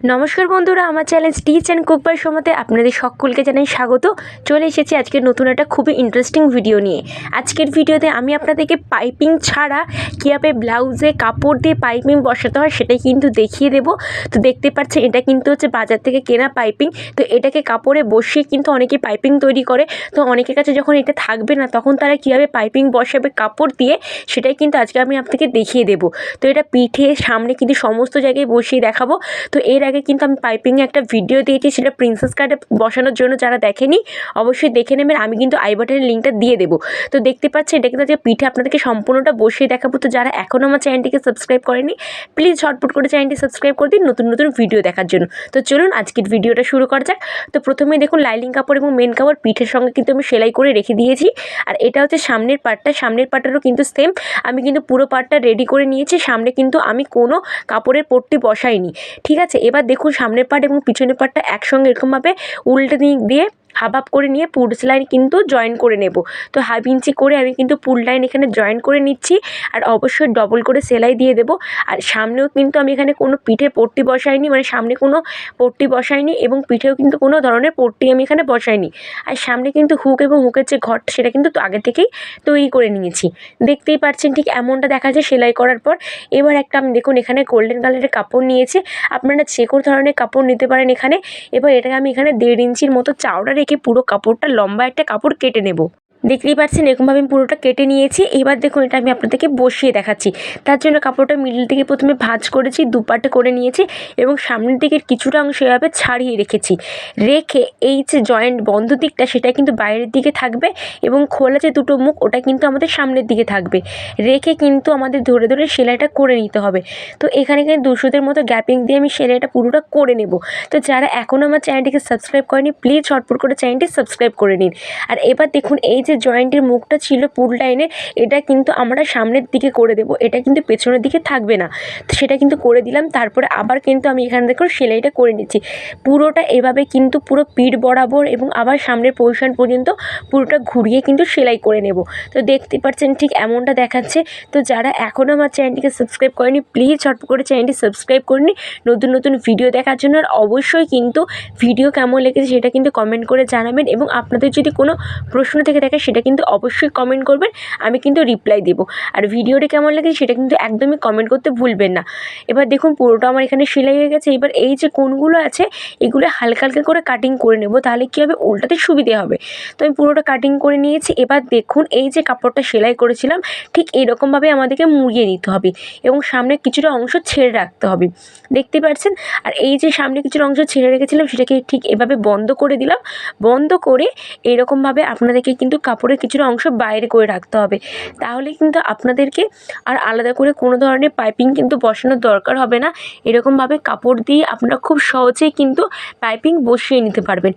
নমস্কার বন্ধুরা, আমার channel Stitch and Cook by সময়তে আপনাদের সকলকে জানাই স্বাগত। চলে এসেছি আজকে নতুন একটা খুবই ইন্টারেস্টিং ভিডিও নিয়ে। আজকের ভিডিওতে আমি আপনাদেরকে পাইপিং ছাড়া কীভাবে ব্লাউজে কাপড় দিয়ে পাইপিং বসাতে হয় সেটাই কিন্তু দেখিয়ে দেবো। তো দেখতে পাচ্ছেন, এটা কিন্তু হচ্ছে বাজার থেকে কেনা পাইপিং তো এটাকে কাপড়ে বসিয়ে কিন্তু অনেকে পাইপিং তৈরি করে। তো অনেকের কাছে যখন এটা থাকবে না, তখন তারা কীভাবে পাইপিং বসাবে, কাপড় দিয়ে, সেটাই কিন্তু আজকে আমি আপনাদেরকে দেখিয়ে দেবো। তো এটা পিঠে সামনে কিন্তু সমস্ত জায়গায় বসিয়ে দেখাবো। তো এর আগে কিন্তু আমি পাইপিংয়ে একটা ভিডিও দিয়েছি, সেটা প্রিন্সেস কার্ডে বসানোর জন্য যারা দেখেনি, অবশ্যই দেখে নেবেন। আমি কিন্তু আই বাটনের লিঙ্কটা দিয়ে দেবো। তো দেখতে পাচ্ছি এটা কিন্তু পিঠে আপনাদেরকে সম্পূর্ণটা বসিয়ে দেখাবো। তো যারা এখনও আমার চ্যানেলটিকে সাবস্ক্রাইব করেনি প্লিজ ঝটপট করে চ্যানেলটি সাবস্ক্রাইব করে দিন নতুন নতুন ভিডিও দেখার জন্য। তো চলুন আজকের ভিডিওটা শুরু করা যাক। তো প্রথমেই দেখুন, লাইলিং কাপড় এবং মেন কাপড় পিঠের সঙ্গে কিন্তু আমি সেলাই করে রেখে দিয়েছি। আর এটা হচ্ছে সামনের পার্টটা সামনের পার্টটারও কিন্তু সেম আমি কিন্তু পুরো পার্টটা রেডি করে নিয়েছি। সামনে কিন্তু আমি কোনো কাপড়ের পট্টি বসাইনি। ঠিক আছে? এবার দেখুন সামনের পার্ট এবং পিছনের পার্টটা একসঙ্গে এরকমভাবে উল্টে দিক দিয়ে হাফ হাফ করে নিয়ে পুডস লাইন কিন্তু জয়েন করে নেব। তো হাফ ইঞ্চি করে আমি কিন্তু পুল লাইন এখানে জয়েন করে নিচ্ছি আর অবশ্যই ডবল করে সেলাই দিয়ে দেবো। আর সামনেও কিন্তু আমি এখানে কোনো পিঠে পট্টি বসাইনি মানে সামনে কোনো পট্টি বসাইনি এবং পিঠেও কিন্তু কোনো ধরনের পট্টি আমি এখানে বসাইনি। আর সামনে কিন্তু হুক এবং হুকের যে ঘর সেটা কিন্তু আগে থেকেই তৈরি করে নিয়েছি। দেখতেই পাচ্ছেন ঠিক এমনটা দেখা যায় সেলাই করার পর। এবার একটা আমি দেখুন এখানে গোল্ডেন কালারের কাপড় নিয়েছি। আপনারা যে কোনো ধরনের কাপড় নিতে পারেন এখানে। এবার এটাকে আমি এখানে দেড় ইঞ্চির মতো চাওড়া রেখে পুরো কাপড়টা লম্বা একটা কাপড় কেটে নেব। দেখতেই পাচ্ছেন, এরকমভাবে আমি পুরোটা কেটে নিয়েছি। এবার দেখুন, এটা আমি আপনাদেরকে বসিয়ে দেখাচ্ছি। তার জন্য কাপড়টা মিডল থেকে প্রথমে ভাঁজ করেছি, দুপাটে করে নিয়েছি এবং সামনের দিকের কিছুটা অংশ এভাবে ছাড়িয়ে রেখেছি। রেখে এই যে জয়েন্ট বন্ধ দিকটা, সেটা কিন্তু বাইরের দিকে থাকবে এবং খোলা যে দুটো মুখ, ওটা কিন্তু আমাদের সামনের দিকে থাকবে। রেখে কিন্তু আমাদের ধরে ধরে সেলাইটা করে নিতে হবে। তো এখানে কিন্তু দুশোদের মতো গ্যাপিং দিয়ে আমি সেলাইটা পুরোটা করে নেব। তো যারা এখনও আমার চ্যানেলটিকে সাবস্ক্রাইব করেনি প্লিজ ঝটপট করে চ্যানেলটি সাবস্ক্রাইব করে নিন। আর এবার দেখুন, এই জয়েন্টের মুখটা ছিল পুল লাইনের এটা কিন্তু আমরা সামনের দিকে করে দেবো। এটা কিন্তু পেছনের দিকে থাকবে না। তো সেটা কিন্তু করে দিলাম, তারপরে আবার কিন্তু আমি এখান থেকে সেলাইটা করে নিচ্ছি। পুরোটা এভাবে কিন্তু পুরো পিঠ বরাবর এবং আবার সামনের পজিশন পর্যন্ত পুরোটা ঘুরিয়ে কিন্তু সেলাই করে নেব। তো দেখতে পাচ্ছেন ঠিক এমনটা দেখাচ্ছে। তো যারা এখনও আমার চ্যানেলটিকে সাবস্ক্রাইব করেনি প্লিজ ঝটপট করে চ্যানেলটি সাবস্ক্রাইব করে নিন। নতুন নতুন ভিডিও দেখার জন্য আর অবশ্যই কিন্তু ভিডিও কেমন লেগেছে সেটা কিন্তু কমেন্ট করে জানাবেন এবং আপনাদের যদি কোনো প্রশ্ন থেকে থাকে সেটা কিন্তু অবশ্যই কমেন্ট করবেন, আমি কিন্তু রিপ্লাই দেবো। আর ভিডিওটা কেমন লাগে সেটা কিন্তু একদমই কমেন্ট করতে ভুলবেন না। এবার দেখুন পুরোটা আমার এখানে সেলাই হয়ে গেছে, এবার এই যে কোনগুলো আছে, এগুলো হালকা হালকা করে কাটিং করে নেব, তাহলে কী হবে? উল্টাতে সুবিধে হবে। তো আমি পুরোটা কাটিং করে নিয়েছি, এবার দেখুন এই যে কাপড়টা সেলাই করেছিলাম, ঠিক এইরকমভাবে আমাদেরকে মুড়িয়ে নিতে হবে এবং সামনে কিছুটা অংশ ছেড়ে রাখতে হবে। দেখতে পাচ্ছেন? আর এই যে সামনে কিছুটা অংশ ছেড়ে রেখেছিলাম, সেটাকে ঠিক এভাবে বন্ধ করে দিলাম। বন্ধ করে এরকমভাবে আপনাদেরকে কিন্তু কাপড়ের কিছুটা অংশ বাইরে করে রাখতে হবে। তাহলে কিন্তু আপনাদেরকে আর আলাদা করে কোনো ধরনের পাইপিং কিন্তু বসানোর দরকার হবে না। এরকমভাবে কাপড় দিয়ে আপনারা খুব সহজেই কিন্তু পাইপিং বসিয়ে নিতে পারবেন।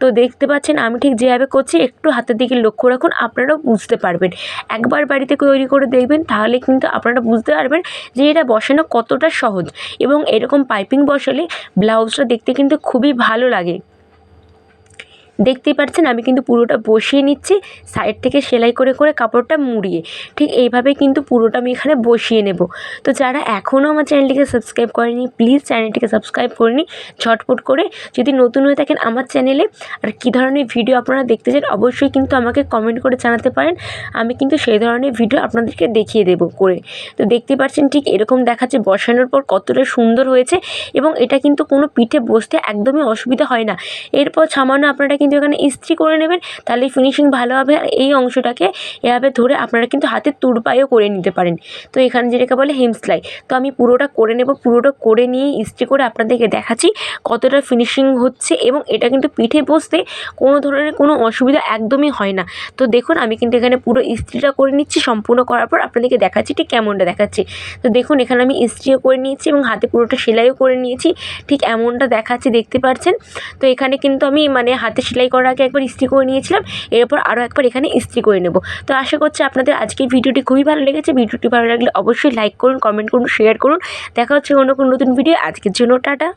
তো দেখতে পাচ্ছেন আমি ঠিক যেভাবে করছি, একটু হাতের দিকে লক্ষ্য রাখুন, আপনারাও বুঝতে পারবেন। একবার বাড়িতে তৈরি করে দেখবেন, তাহলে কিন্তু আপনারা বুঝতে পারবেন যে এটা বসানো কতটা সহজ। এবং এরকম পাইপিং বসালে ব্লাউজটা দেখতে কিন্তু খুবই ভালো লাগে। দেখতেই পাচ্ছেন আমি কিন্তু পুরোটা বসিয়ে নিচ্ছি, সাইড থেকে সেলাই করে করে কাপড়টা মুড়িয়ে। ঠিক এইভাবে কিন্তু পুরোটা আমি এখানে বসিয়ে নেব। তো যারা এখনও আমার চ্যানেলটিকে সাবস্ক্রাইব করেনি, প্লিজ চ্যানেলটিকে সাবস্ক্রাইব করে নিন। ঝটপট করে যদি নতুন হয়ে থাকেন আমার চ্যানেলে, আর কী ধরনের ভিডিও আপনারা দেখতে চান, অবশ্যই কিন্তু আমাকে কমেন্ট করে জানাতে পারেন। আমি কিন্তু সেই ধরনের ভিডিও আপনাদেরকে দেখিয়ে দেব করে। তো দেখতে পাচ্ছেন ঠিক এরকম দেখাচ্ছে, বসানোর পর কতটা সুন্দর হয়েছে, এবং এটা কিন্তু কোনো পিঠে বসতে একদমই অসুবিধা হয় না। এরপর সামান্য আপনারা কিন্তু এখানে ইস্ত্রি করে নেবেন, তাহলে ফিনিশিং ভালো হবে আর এই অংশটাকে এভাবে ধরে আপনারা কিন্তু হাতে তুড়পাইও করে নিতে পারেন। তো এখানে যেটাকে বলে হেম সেলাই তো আমি পুরোটা করে নেব, পুরোটা করে নিয়ে ইস্ত্রি করে আপনাদেরকে দেখাচ্ছি কতটা ফিনিশিং হচ্ছে এবং এটা কিন্তু পিঠে বসতে কোনো ধরনের কোনো অসুবিধা একদমই হয় না। তো দেখুন, আমি কিন্তু এখানে পুরো ইস্ত্রিটা করে নিচ্ছি, সম্পূর্ণ করার পর আপনাদেরকে দেখাচ্ছি ঠিক কেমনটা দেখাচ্ছি। তো দেখুন, এখানে আমি ইস্ত্রিও করে নিয়েছি এবং হাতে পুরোটা সেলাইও করে নিয়েছি, ঠিক এমনটা দেখাচ্ছি, দেখতে পাচ্ছেন? তো এখানে কিন্তু আমি মানে হাতে সেলাই করার আগে একবার ইস্ত্রি করে নিয়েছিলাম, এরপর আরও একবার এখানে ইস্ত্রি করে নেব। তো আশা করছি আপনাদের আজকের ভিডিওটি খুবই ভালো লেগেছে। ভিডিওটি ভালো লাগলে অবশ্যই লাইক করুন কমেন্ট করুন শেয়ার করুন। দেখা হচ্ছে অন্য কোনো নতুন ভিডিও আজকের জন্য টাটা।